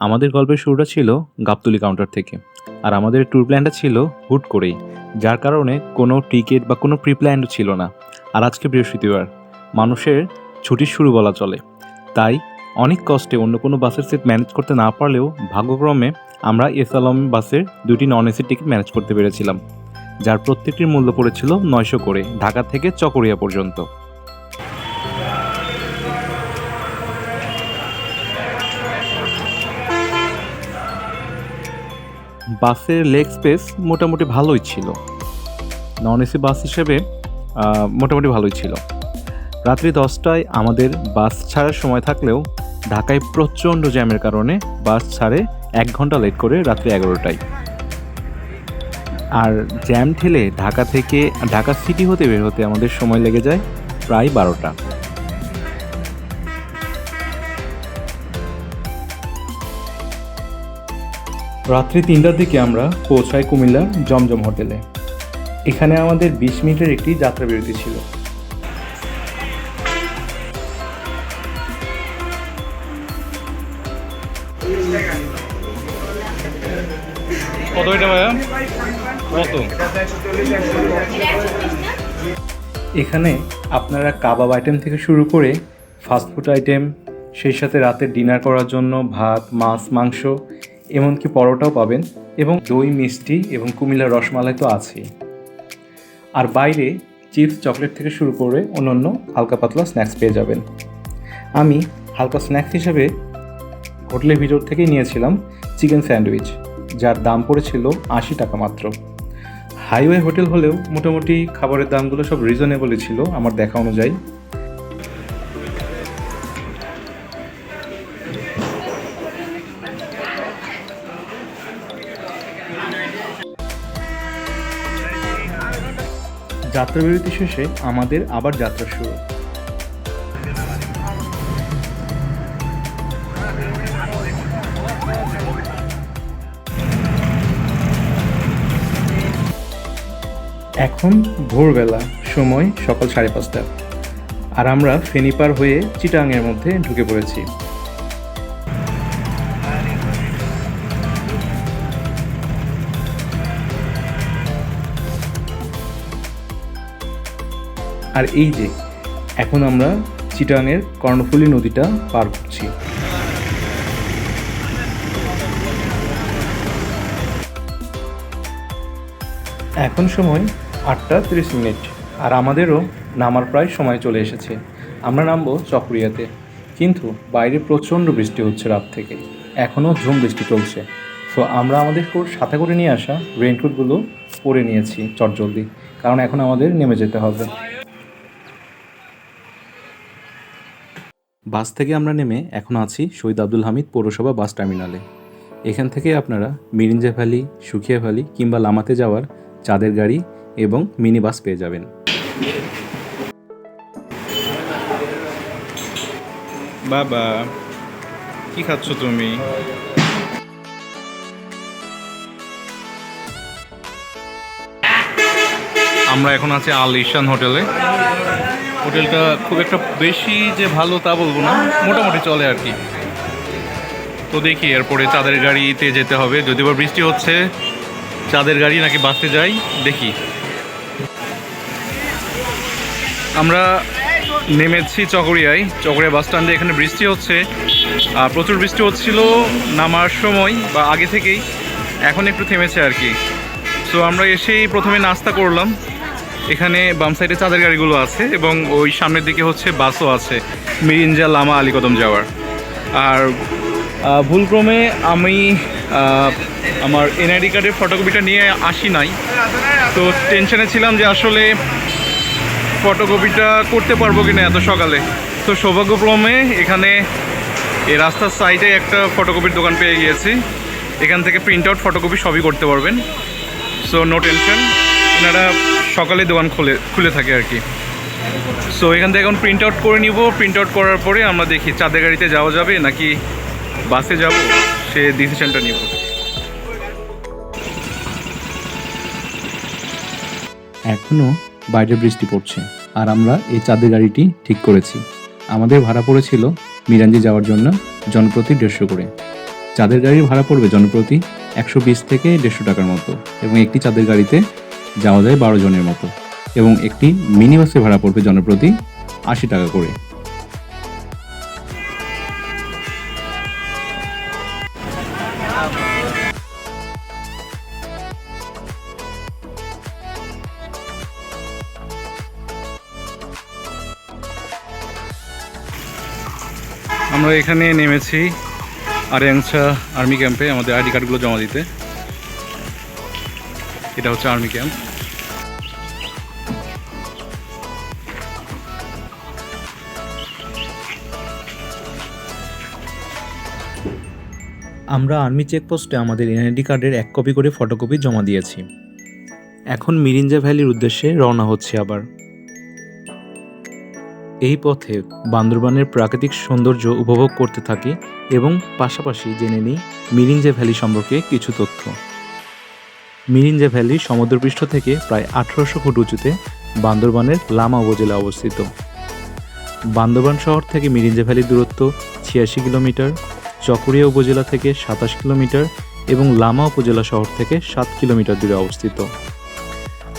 আমাদের গল্পের শুরুটা ছিল গাবতলি কাউন্টার থেকে, আর আমাদের ট্যুর প্ল্যানটা ছিল হুট করেই, যার কারণে কোনো টিকিট বা কোনো প্রি প্ল্যানও ছিল না। আর আজকে বৃহস্পতিবার, মানুষের ছুটির শুরু বলা চলে। তাই অনেক কষ্টে অন্য কোনো বাসের সিট ম্যানেজ করতে না পারলেও ভাগ্যক্রমে আমরা এস আলম বাসের দুটি নন এসির টিকিট ম্যানেজ করতে পেরেছিলাম। যার প্রত্যেকটির মূল্য পড়েছিল নয়শো করে, ঢাকা থেকে চকরিয়া পর্যন্ত। বাসের লেগ স্পেস মোটামুটি ভালোই ছিল। নন এসি বাস হিসেবে মোটামুটি ভালোই ছিল। রাত্রি দশটায় আমাদের বাস ছাড়ার সময় থাকলেও ঢাকায় প্রচণ্ড জ্যামের কারণে বাস ছাড়ে এক ঘণ্টা লেট করে রাত্রি এগারোটায়। আর জ্যাম ঠেলে ঢাকা থেকে, ঢাকা সিটি হতে বের হতে আমাদের সময় লেগে যায় প্রায় বারোটা। রাত্রি তিনটার দিকে আমরা পৌঁছাই কুমিল্লার জমজম হোটেলে। এখানে আমাদের বিশ মিনিটের একটি যাত্রা বিরতি ছিল। এখানে আপনারা কাবাব আইটেম থেকে শুরু করে ফাস্টফুড আইটেম সেই সাথে রাতের ডিনার করার জন্য ভাত, মাছ, মাংস, এমনকি পরোটাও পাবেন এবং দই, মিষ্টি এবং কুমিল্লার রসমালাই তো আছেই। আর বাইরে চিপস, চকলেট থেকে শুরু করে অন্যান্য হালকা পাতলা স্ন্যাক্স পেয়ে যাবেন। আমি হালকা স্ন্যাক্স হিসেবে হোটেলের ভিতর থেকেই নিয়েছিলাম চিকেন স্যান্ডউইচ। যার দাম পড়েছিল আশি টাকা মাত্র। হাইওয়ে হোটেল হলেও মোটামুটি খাবারের দামগুলো সব রিজনেবলই ছিল আমার দেখা অনুযায়ী। যাত্রা বিরতি শেষে আমাদের আবার যাত্রা শুরু। এখন ভোরবেলা, সময় সকাল সাড়ে পাঁচটা। আর আমরা ফেনী পার হয়ে চিটাংয়ের মধ্যে ঢুকে পড়েছি। আর এই যে, এখন আমরা চিটাংয়ের কর্ণফুলী নদীটা পার করছি। এখন সময় আটটা তিরিশ মিনিট। আর আমাদেরও নামার প্রায় সময় চলে এসেছে। আমরা নামবো চকরিয়াতে। কিন্তু বাইরে প্রচণ্ড বৃষ্টি হচ্ছে রাত থেকে। এখনও ঝুম বৃষ্টি চলছে। সো আমরা আমাদের সাথে করে নিয়ে আসা রেইনকোটগুলো পরে নিয়েছি চটজলদি। কারণ এখন আমাদের নেমে যেতে হবে। বাস থেকে আমরা নেমে এখন আছি শহীদ আব্দুল হামিদ পৌরসভা বাস টার্মিনালে। এখান থেকে আপনারা মিরিঞ্জা ভ্যালি, সুখিয়া ভ্যালি কিংবা লামাতে যাওয়ার চাঁদের গাড়ি এবং মিনি বাস পেয়ে যাবেন। বাবা, কি খাচ্ছ তুমি? আমরা এখন আছি আল ইশান হোটেলে। হোটেলটা খুব একটা বেশি যে ভালো তা বলব না, মোটামুটি চলে আর কি। তো দেখি, এরপরে চাঁদের গাড়িতে যেতে হবে। যদি বা বৃষ্টি হচ্ছে, চাঁদের গাড়ি নাকি বাসে যাই দেখি। আমরা নেমেছি চকরিয়ায়। চকরিয়া বাস স্ট্যান্ডে এখানে বৃষ্টি হচ্ছে। প্রচুর বৃষ্টি হচ্ছিল নামার সময় বা আগে থেকেই। এখন একটু থেমেছে আর কি। সো আমরা এসেই প্রথমে নাস্তা করলাম। এখানে বাম সাইডে চাঁদের গাড়িগুলো আছে এবং ওই সামনের দিকে হচ্ছে বাসও আছে, মিরিঞ্জা লামা আলীকদম যাওয়ার। আর ভুলক্রমে আমি আমার এনআইডি কার্ডের ফটোকপিটা নিয়ে আসি নাই। তো টেনশনে ছিলাম যে আসলে ফটোকপিটা করতে পারব কিনা এত সকালে? তো সৌভাগ্যক্রমে এখানে এই রাস্তার সাইডে একটা ফটোকপির দোকান পেয়ে গিয়েছি। এখান থেকে প্রিন্ট আউট ফটোকপি সবই করতে পারবেন। সো নো টেনশন এনারা সকালে দোকান খুলে খুলে থাকে আর কি। সো এখান থেকে এখন প্রিন্ট আউট করে নিব। প্রিন্ট আউট করার পরে আমরা দেখি চাঁদের গাড়িতে যাওয়া যাবে নাকি বাসে যাব, সে ডিসিশনটা নিব। এখনও বাইরে বৃষ্টি পড়ছে, আর আমরা এই চাঁদের গাড়িটি ঠিক করেছি। আমাদের ভাড়া পড়েছিল মিরাঞ্জি যাওয়ার জন্য জনপ্রতি দেড়শো করে। চাঁদের গাড়ির ভাড়া পড়বে জনপ্রতি একশো বিশ থেকে দেড়শো টাকার মতো, এবং একটি চাঁদের গাড়িতে যাওয়া যায় বারো জনের মতো, এবং একটি মিনি বাসে ভাড়া পড়বে জনপ্রতি আশি টাকা করে। আমরা এখানে নেমেছি আরিয়াংছা আর্মি ক্যাম্পে আমাদের আইডি কার্ডগুলো জমা দিতে। এটা হচ্ছে আর্মি ক্যাম্প। আমরা আর্মি চেকপোস্টে আমাদের এনআইডি কার্ডের এক কপি করে ফটোকপি জমা দিয়েছি। এখন মিরিঞ্জা ভ্যালির উদ্দেশ্যে রওনা হচ্ছে আবার। এই পথে বান্দরবানের প্রাকৃতিক সৌন্দর্য উপভোগ করতে থাকি এবং পাশাপাশি জেনে নিই মিরিঞ্জা ভ্যালি সম্পর্কে কিছু তথ্য। মিরিঞ্জা ভ্যালি সমুদ্রপৃষ্ঠ থেকে প্রায় আঠারোশো ফুট উঁচুতে বান্দরবানের লামা উপজেলা অবস্থিত। বান্দরবান শহর থেকে মিরিঞ্জা ভ্যালির দূরত্ব ছিয়াশি কিলোমিটার, চকরিয়া উপজেলা থেকে সাতাশ কিলোমিটার এবং লামা উপজেলা শহর থেকে সাত কিলোমিটার দূরে অবস্থিত।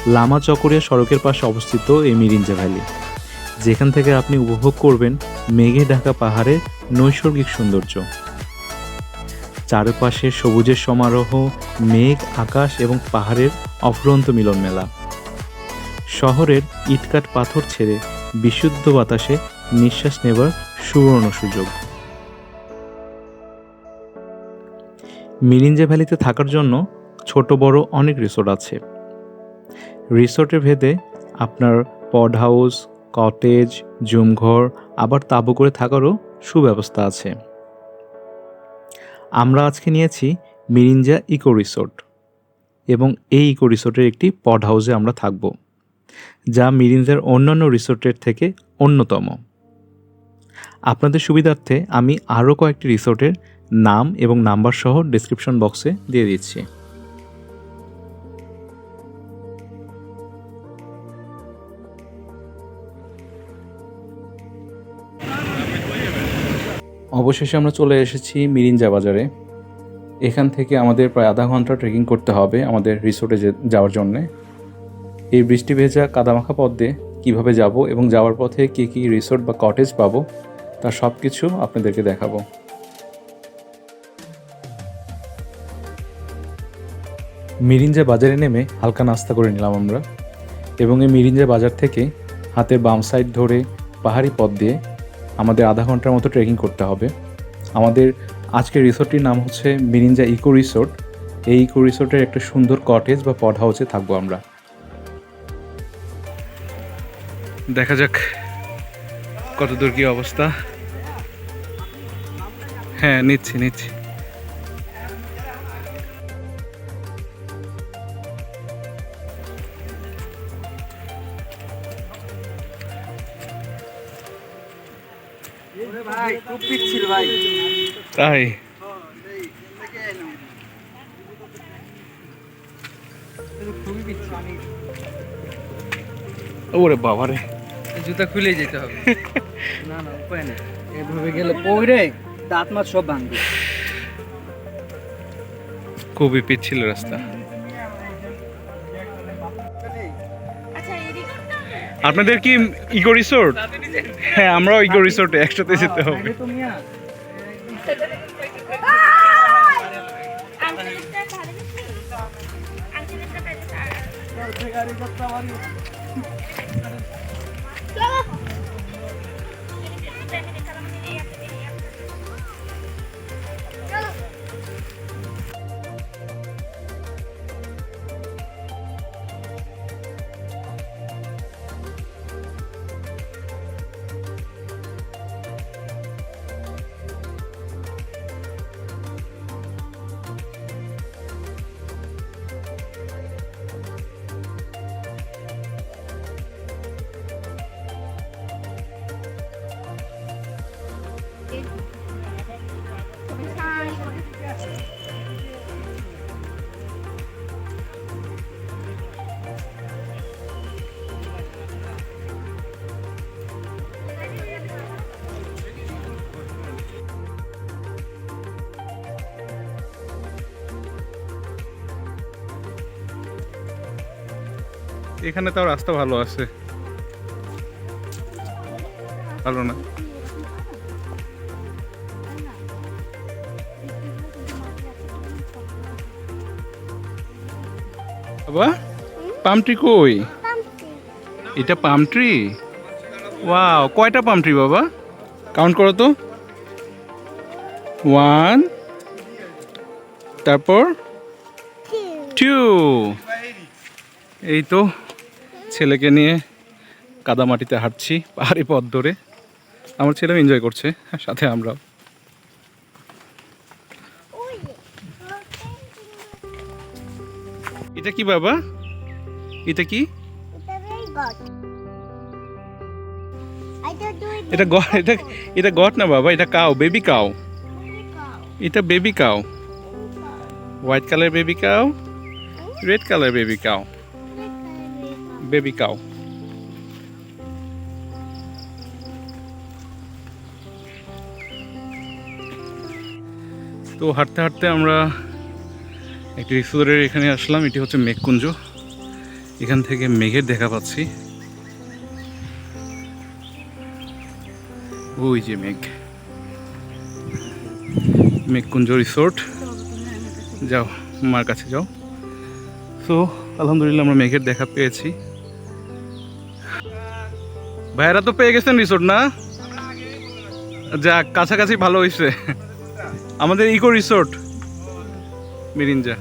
লামা চকরিয়া সড়কের পাশে অবস্থিত এই মিরিঞ্জা ভ্যালি। যেখান থেকে আপনি উপভোগ করবেন মেঘে ঢাকা পাহাড়ের নৈসর্গিক সৌন্দর্য। চারপাশে সবুজের সমারোহ, মেঘ, আকাশ এবং পাহাড়ের অফুরন্ত মিলন মেলা শহরের ইটকাট পাথর ছেড়ে বিশুদ্ধ বাতাসে নিঃশ্বাস নেবার সুবর্ণ সুযোগ। মিরিঞ্জা ভ্যালিতে থাকার জন্য ছোট বড় অনেক রিসোর্ট আছে। রিসোর্টের ভেদে আপনার পড হাউস কটেজ, জুমঘর, আবার তাঁবু করে থাকারও সুব্যবস্থা আছে। আমরা আজকে নিয়েছি মিরিঞ্জা ইকো রিসোর্ট এবং এই ইকো রিসোর্টের একটি পড হাউসে আমরা থাকব, যা মিরিঞ্জার অন্যান্য রিসোর্টের থেকে অন্যতম। আপনাদের সুবিধার্থে আমি আরও কয়েকটি রিসোর্টের নাম এবং নাম্বার সহ ডিসক্রিপশন বক্সে দিয়ে দিচ্ছি। অবশেষে আমরা চলে এসেছি মিরিঞ্জা বাজারে। এখান থেকে আমাদের প্রায় আধা ঘণ্টা ট্রেকিং করতে হবে আমাদের রিসোর্টে যাওয়ার জন্যে। এই বৃষ্টি ভেজা কাদামাখা পথ দিয়ে কীভাবে যাব এবং যাওয়ার পথে কী কী রিসোর্ট বা কটেজ পাবো, তার সব কিছু আপনাদেরকে দেখাবো। মিরিঞ্জা বাজারে নেমে হালকা নাস্তা করে নিলাম আমরা। এবং এই মিরিঞ্জা বাজার থেকে হাতের বাম সাইড ধরে পাহাড়ি পথ দিয়ে আমাদের আধা ঘণ্টার মতো ট্রেকিং করতে হবে। আমাদের আজকের রিসোর্টটির নাম হচ্ছে মিরিঞ্জা ইকো রিসোর্ট। এই ইকো রিসোর্টের একটা সুন্দর কটেজ বা পড হাউসে থাকব আমরা। দেখা যাক কত দূর কি অবস্থা। হ্যাঁ নিচ্ছি নিচ্ছি। তাই ওরে বাবারে জুতা খুলে যেতে হবে। না না উপায় নেই। এভাবে গেলে পড়ে দাঁত মাছ সব ভাঙবে। খুবই পিচ্ছিল রাস্তা। আপনাদের কি ইকো রিসোর্ট হ্যাঁ আমরাও ইকো রিসোর্টে একসাথে যেতে হবে। Nagari-got na, Mario. এখানে তাও রাস্তা ভালো আছে। ভালো না। বাবা পাম ট্রি কই? এটা পাম ট্রি? ওয়াও কয়টা পাম ট্রি বাবা? কাউন্ট করো তো। ওয়ান তারপর? টু। এই তো। ছেলেকে নিয়ে কাদামাটিতে হাঁটছি, পাহাড়ি পথ ধরে। আমার ছেলেও এনজয় করছে, সাথে আমরাও। এটা কি বাবা? এটা কি? এটা গ, এটা এটা গট না বাবা? এটা কাও বেবি কাও এটা baby cow white colour baby cow red colour baby cow baby cow তো হাঁটতে হাঁটতে আমরা একটি রিসোর্টের এখানে আসলাম, এটি হচ্ছে মেঘকুঞ্জ। এখান থেকে মেঘের দেখা পাচ্ছি। ওই যে মেঘ। মেঘকুঞ্জ রিসোর্ট। যাও, মার কাছে যাও। তো, আলহামদুলিল্লাহ আমরা মেঘের দেখা পেয়েছি। ভাইয়েরা তো পেয়ে গেছেন রিসোর্ট না? যাক কাছাকাছি ভালো হয়েছে আমাদের ইকো রিসোর্ট মিরিঞ্জা।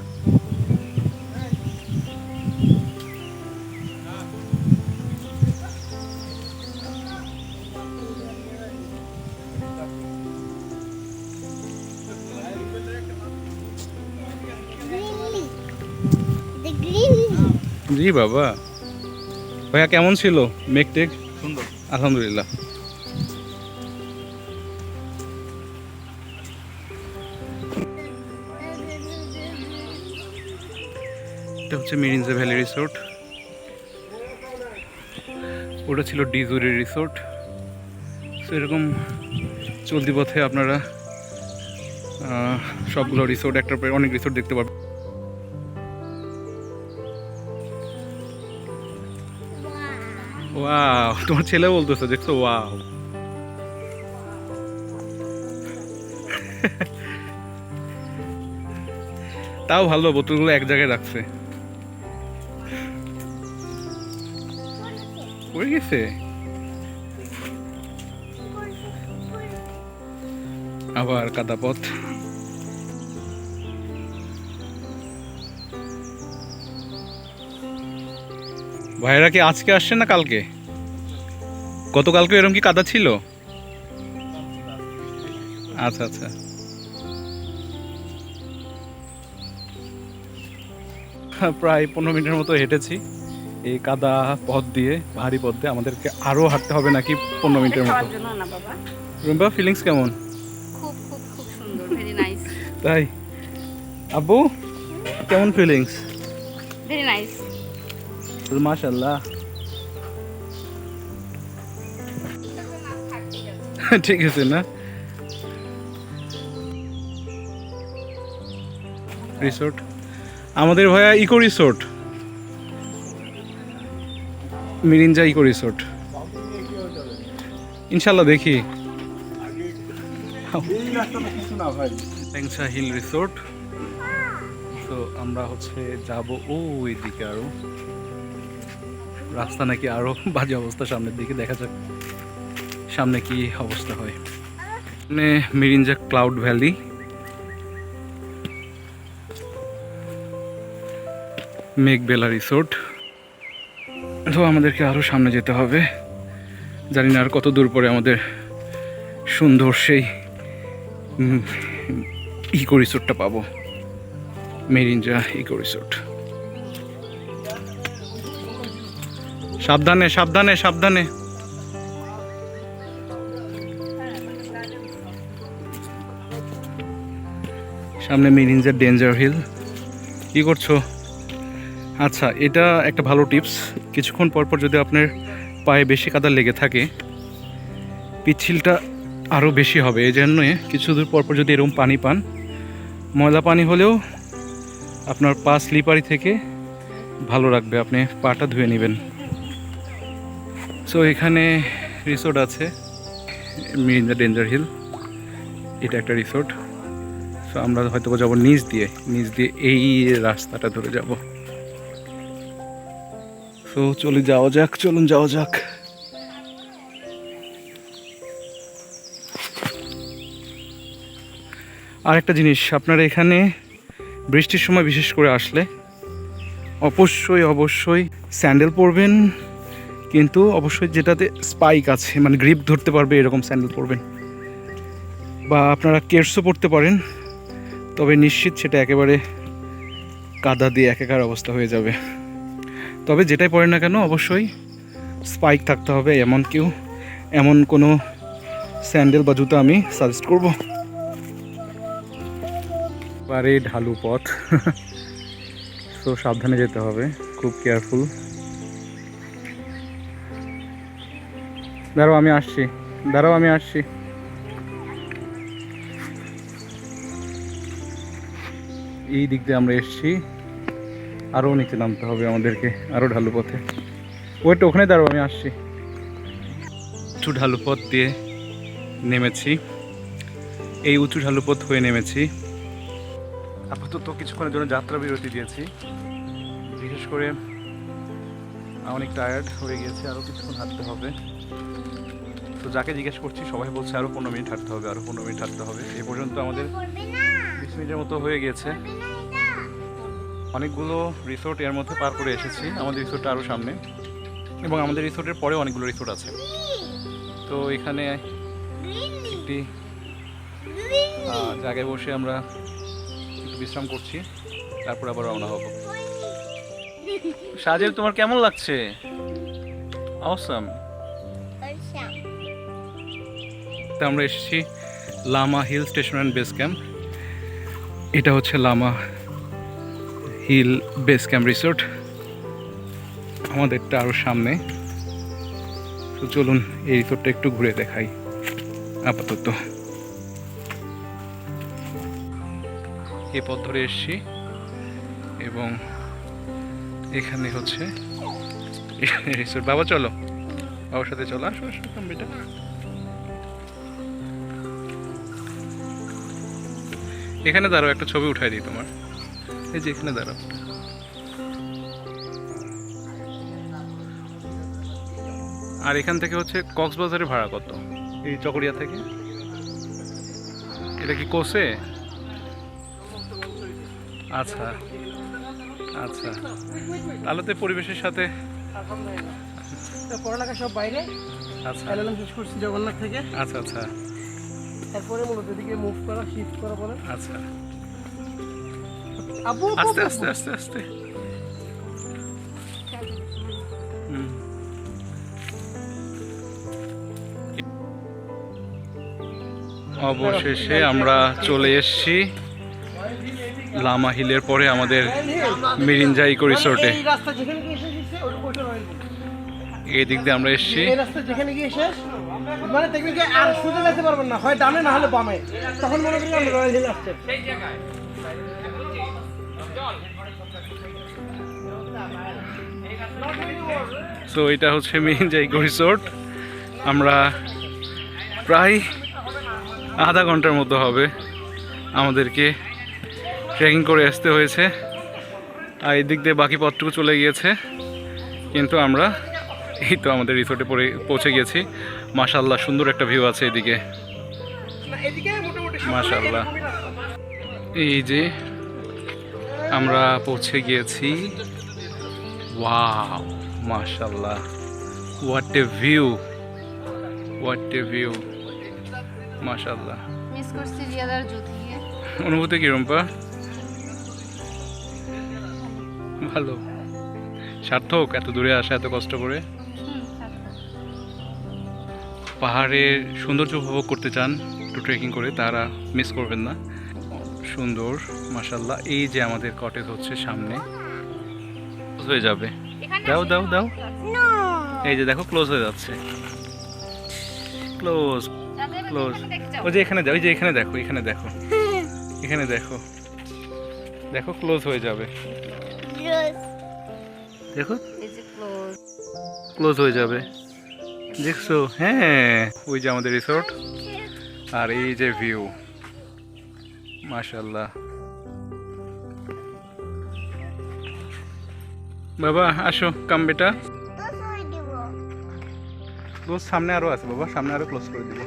জি বাবা। ভাইয়া কেমন ছিল? মেঘ টেক সুন্দর। আলহামদুলিল্লাহ। এটা হচ্ছে মিরিঞ্জা ভ্যালি রিসোর্ট। ওটা ছিল ডিজুরি রিসোর্ট। তো এরকম চলতি পথে আপনারা সবগুলো রিসোর্ট, একটা পরে অনেক রিসোর্ট দেখতে পাবেন। ওয়াও তোমার ছেলে বলতেছে, দেখছ? ওয়াও তাও ভালো, বোতলগুলো এক জায়গায় রাখছে। পড়ে গেছে? আবার কাদা পথ ভাইয়েরা কি আজকে আসছে না কালকে? গতকালকে এরকম কি কাদা ছিল? আচ্ছা আচ্ছা। প্রায় পনেরো মিনিটের মতো হেঁটেছি। এই কাদা পথ দিয়ে ভারী পথ দিয়ে আমাদেরকে আরও হাঁটতে হবে নাকি পনেরো মিনিটের মতো? রুম্বা ফিলিংস কেমন? তাই। আব্বু কেমন ফিলিংস ভেরি নাইস মাশাল্লাহ ঠিক আছে না? রিসোর্ট আমাদের ভাইয়া eco resort. Mirinja eco resort. ইনশাল্লাহ দেখি। Hill resort. তো আমরা হচ্ছে যাব ও এদিকে আরও। রাস্তা নাকি আরও বাজে অবস্থা সামনের দিকে, দেখা যাক সামনে কি অবস্থা হয়। মানে Mirinja cloud valley. Meghbela resort. তো আমাদেরকে আরও সামনে যেতে হবে। জানি না আর কত দূর পরে আমাদের সুন্দর সেই ইকো রিসোর্টটা পাবো। Mirinja eco resort. সাবধানে সাবধানে সাবধানে। সামনে মিরিঞ্জার ডেঞ্জার হিল কি করছ? আচ্ছা এটা একটা ভালো টিপস কিছুক্ষণ পর পর যদি আপনার পায়ে বেশি কাদা লেগে থাকে পিচ্ছিলটা আরও বেশি হবে। এই জন্য কিছু দূর পর পর যদি এরকম পানি পান, ময়লা পানি হলেও আপনার পা স্লিপারি থেকে ভালো রাখবে। আপনি পাটা ধুয়ে নেবেন। সো এখানে রিসোর্ট আছে মিরিন্দা ডেঞ্জার হিল এটা একটা রিসোর্ট সো আমরা হয়তো যাব নিচ দিয়ে নিচ দিয়ে এই রাস্তাটা ধরে যাব। সো চলে যাওয়া যাক, চলুন যাওয়া যাক। আর একটা জিনিস, আপনারা এখানে বৃষ্টির সময় বিশেষ করে আসলে অবশ্যই অবশ্যই স্যান্ডেল পরবেন। কিন্তু অবশ্যই যেটাতে স্পাইক আছে মানে গ্রিপ ধরতে পারবে, এরকম স্যান্ডেল পরবেন। বা আপনারা কেটসও পরতে পারেন, তবে নিশ্চিত সেটা একেবারে কাদা দিয়ে একাকার অবস্থা হয়ে যাবে। তবে যেটাই পড়েন না কেন, অবশ্যই স্পাইক থাকতে হবে, এমন কেউ, এমন কোনো স্যান্ডেল বা জুতো আমি সাজেস্ট করব। বারে ঢালু পথ। সো সাবধানে যেতে হবে, খুব কেয়ারফুল দাঁড়াও, আমি আসছি। দাঁড়াও, আমি আসছি। এই দিক দিয়ে আমরা এসছি। আরও নিচে নামতে হবে আমাদেরকে আরও ঢালু পথে। ওইটা ওখানে দাঁড়াও, আমি আসছি। উঁচু ঢালু পথ দিয়ে নেমেছি। এই উঁচু ঢালু পথ হয়ে নেমেছি। আপাতত কিছুক্ষণের জন্য যাত্রা বিরতি দিয়েছি। বিশেষ করে অনেক টায়ার্ড হয়ে গেছে আরও কিছুক্ষণ হাঁটতে হবে। তো যাকে জিজ্ঞেস করছি, সবাই বলছে আরও পনেরো মিনিট হাঁটতে হবে আরও পনেরো মিনিট হাঁটতে হবে। এ পর্যন্ত আমাদের বিশ মিনিটের মতো হয়ে গিয়েছে অনেকগুলো রিসোর্ট এর মধ্যে পার করে এসেছি, আমাদের রিসোর্টটা আরও সামনে। এবং আমাদের রিসোর্টের পরে অনেকগুলো রিসোর্ট আছে। তো এখানে একটি জায়গায় বসে আমরা একটু বিশ্রাম করছি, তারপর আবার রওনা হব। সাজের তোমার কেমন লাগছে? অসম তা আমরা এসেছি Lama hill station and base camp. এটা হচ্ছে Lama hill base camp resort. আমাদেরটা আরও সামনে। তো চলুন, এই রিসোর্টটা একটু ঘুরে দেখাই, আপাতত। এ পথ ধরে এসছি এবং এখানে হচ্ছে রিসোর্ট। বাবা, চলো। বাবার সাথে চলো। আসো আসো, বেটা। এখানে দাঁড়াও একটা ছবি উঠাই দিই তোমার। এই যে এখানে দাঁড়াও। আর এখান থেকে হচ্ছে কক্সবাজারের ভাড়া কত? এই চকরিয়া থেকে? এটা কি কোসে? আচ্ছা আচ্ছা। তাহলে তো পরিবেশের সাথে পড়ালেখা সব বাইরে? আচ্ছা। শেষ করছি জগন্নাথ থেকে। আচ্ছা আচ্ছা। তারপরে মূলত এদিকে মুভ করা শিফট করা পরে আচ্ছা। আবু আস্তে আস্তে আস্তে আস্তে। অবশেষে আমরা চলে এসেছি লামা হিলের পরে আমাদের মিরিঞ্জা ইকো রিসোর্টে। এই রাস্তা যেখানে গিয়ে শেষ হচ্ছে ওটা ওইটা রয়েল এই দিক দিয়ে আমরা এসেছি। মানে যে আর সোজা যেতে পারবেন না। হয় ডানে, না হলে বামে। তখন মনে করি আমরা রয়্যাল হিল আসছে সেই জায়গায় সো এটা হচ্ছে মিরিঞ্জা ইকো রিসোর্ট আমরা প্রায় আধা ঘণ্টার মতো হবে আমাদেরকে ট্রেকিং করে আসতে হয়েছে। আর এই দিক দিয়ে বাকি পথটুকু চলে গিয়েছে। কিন্তু আমরা এই তো আমাদের রিসোর্টে পৌঁছে গিয়েছি মাশাল্লাহ সুন্দর একটা ভিউ আছে এদিকে। মাশাল্লাহ এই যে আমরা পৌঁছে গিয়েছি। ওয়াও মাশাল্লাহ what a view what a view মাশাল্লাহ অনুভূতি কিরম পা ভালো। সার্থক এত দূরে আসা এত কষ্ট করে। পাহাড়ের সৌন্দর্য উপভোগ করতে চান একটু ট্রেকিং করে তারা মিস করবেন না। সুন্দর মাশাল্লাহ এই যে আমাদের কটেজ হচ্ছে সামনে। হয়ে যাবে। দাও দাও দাও। এই যে দেখো ক্লোজ হয়ে যাচ্ছে। ক্লোজ চাও। ওই যে এখানে দেখো ওই যে এখানে দেখো এখানে দেখো। এখানে দেখো। দেখো ক্লোজ হয়ে যাবে। দেখো। ক্লোজ ক্লোজ হয়ে যাবে। দেখছ? হ্যাঁ ওই যে আমাদের রিসোর্ট আর এই যে ভিউ মাশাল্লাহ বাবা, আসো কাম বেটা। ক্লোজ সামনে আরও আছে বাবা, সামনে আরও ক্লোজ করে দিব।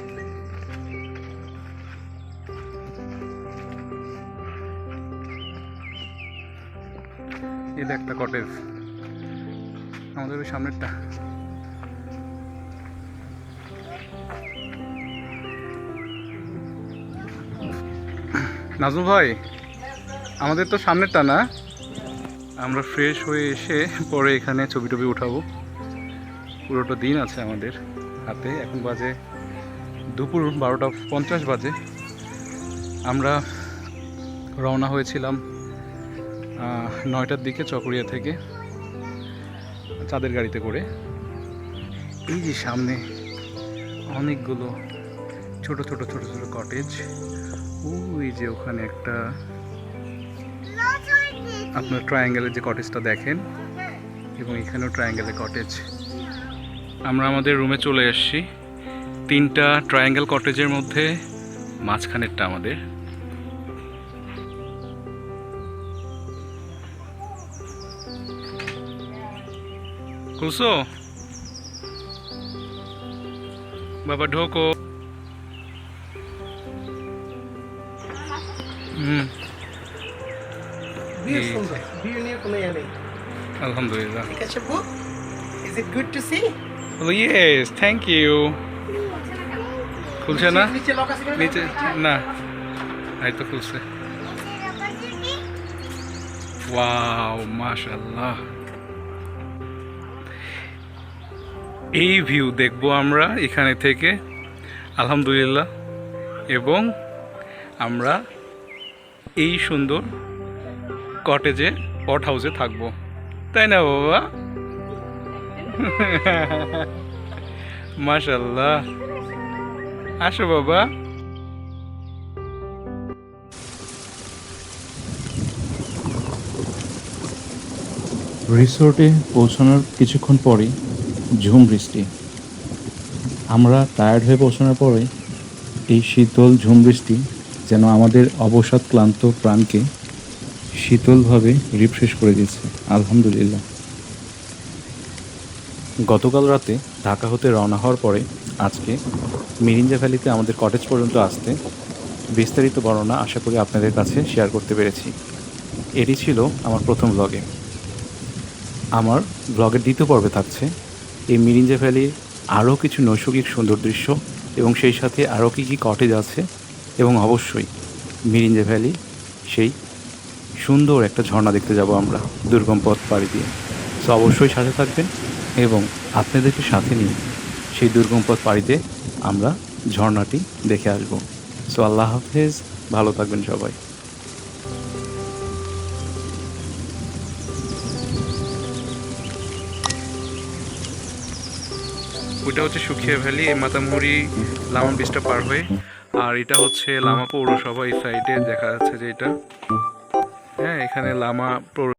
এটা একটা কটেজ আমাদের ওই সামনেরটা। নাজমুল ভাই, আমাদের তো সামনেরটা না? আমরা ফ্রেশ হয়ে এসে পরে এখানে ছবি টবি উঠাবো। পুরোটা দিন আছে আমাদের হাতে। এখন বাজে দুপুর বারোটা পঞ্চাশ বাজে। আমরা রওনা হয়েছিলাম নয়টার দিকে চকরিয়া থেকে চাঁদের গাড়িতে করে। এই যে সামনে অনেকগুলো ছোট ছোট ছোট ছোট কটেজ ওই যে ওখানে একটা আপনার ট্রায়াঙ্গেলের যে কটেজটা দেখেন এবং এখানেও ট্রায়াঙ্গেলের কটেজ আমরা আমাদের রুমে চলে এসেছি। তিনটা ট্রায়াঙ্গেল কটেজের মধ্যে মাঝখানেরটা আমাদের। খুলছো? বাবা ঢোকো। হুম। View সুন্দর। view নিয়ে কোনো ইয়ে নেই। আলহামদুলিল্লাহ। ঠিক আছে book is it good to see thank you. খুলছে না? নিচে না। এই তো খুলছে। ওয়াও মাশাল্লাহ এই ভিউ দেখব আমরা এখানে থেকে। আলহামদুলিল্লাহ। এবং আমরা এই সুন্দর কটেজে পট হাউসে থাকব। তাই না, বাবা? মাশাল্লাহ আসো, বাবা। রিসোর্টে পৌঁছানোর কিছুক্ষণ পরেই ঝুম বৃষ্টি। আমরা টায়ার্ড হয়ে পৌঁছানোর পরে এই শীতল ঝুম বৃষ্টি যেন আমাদের অবসাদ ক্লান্ত প্রাণকে শীতলভাবে রিফ্রেশ করে দিচ্ছে আলহামদুলিল্লাহ। গতকাল রাতে ঢাকা হতে রওনা হওয়ার পরে আজকে মিরিঞ্জা ভ্যালিতে আমাদের কটেজ পর্যন্ত আসতে বিস্তারিত বর্ণনা আশা করি আপনাদের কাছে শেয়ার করতে পেরেছি। এটি ছিল আমার প্রথম ব্লগে আমার ব্লগের দ্বিতীয় পর্বে থাকছে এই মিরিঞ্জা ভ্যালির আরও কিছু নৈসর্গিক সুন্দর দৃশ্য এবং সেই সাথে আরও কী কী কটেজ আছে এবং অবশ্যই মিরিঞ্জে ভ্যালি, সেই সুন্দর একটা ঝর্ণা দেখতে যাব আমরা দুর্গম পথ পাড়ি দিয়ে। সো অবশ্যই সাথে থাকবেন এবং আপনাদেরকে সাথে নিয়ে সেই দুর্গম পথ পাড়িতে আমরা ঝর্ণাটি দেখে আসব। সো আল্লাহ হাফেজ, ভালো থাকবেন সবাই। ওইটা হচ্ছে সুখিয়া ভ্যালি, এই মাতামুড়ি লামা ব্রিজটা পার হয়ে আর এটা হচ্ছে লামা পৌরসভা এই সাইডে দেখা যাচ্ছে যে এটা। হ্যাঁ এখানে লামা পৌর